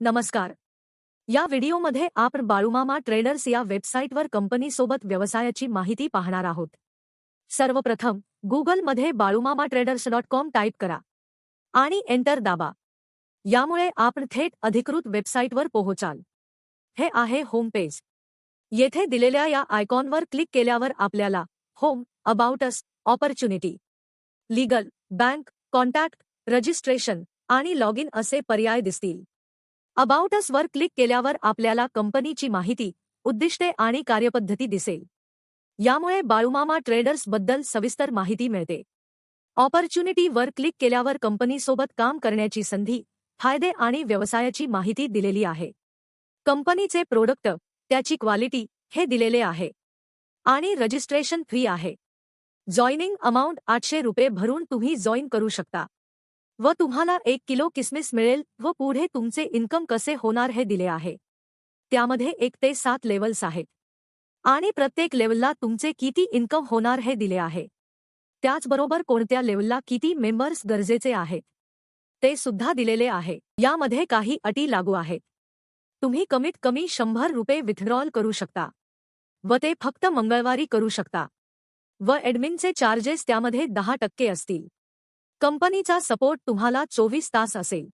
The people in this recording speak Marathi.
नमस्कार. या व्हिडिओमध्ये आपण बाळूमामा ट्रेडर्स या वेबसाईटवर कंपनीसोबत व्यवसायाची माहिती पाहणार आहोत. सर्वप्रथम गुगलमध्ये Balumama traders dot com type करा आणि एंटर दाबा. यामुळे आपण थेट अधिकृत वेबसाईटवर पोहोचाल. हे आहे होम पेज. येथे दिलेल्या या आयकॉनवर क्लिक केल्यावर आपल्याला home about us opportunity legal bank contact registration आणि लॉग इन असे पर्याय दिसतील. अबाउटस वर क्लिक केल्यावर आपल्याला कंपनीची माहिती उद्दिष्टे आणि कार्यपद्धती दिसेल. यामुळे बाळूमामा ट्रेडर्सबद्दल सविस्तर माहिती मिळते. ऑपॉर्च्युनिटी वर क्लिक केल्यावर कंपनीसोबत काम करण्याची संधी फायदे आणि व्यवसायाची माहिती दिलेली आहे. कंपनीचे प्रोडक्ट त्याची क्वालिटी हे दिलेले आहे. आणि रजिस्ट्रेशन फी आहे. जॉईनिंग अमाऊंट आठशे रुपये भरून तुम्ही जॉईन करू शकता. व तुम्हाला एक किलो किसमिस मिळेल व पुढे तुमचे इन्कम कसे होणार हे दिले आहे. त्यामध्ये एक ते सात लेवल्स आहेत. आणि प्रत्येक लेवलला तुमचे किती इन्कम होणार हे दिले आहे. त्याचबरोबर कोणत्या लेवलला किती मेंबर्स गरजेचे आहेत. ते सुद्धा दिलेले आहे. यामध्ये काही अटी लागू आहेत. तुम्ही कमीत कमी शंभर रुपये विथड्रॉल करू शकता. व ते फक्त मंगळवारी करू शकता. व ॲडमिनचे चार्जेस त्यामध्ये दहा टक्के असतील. कंपनीचा सपोर्ट तुम्हाला चोवीस तास असेल.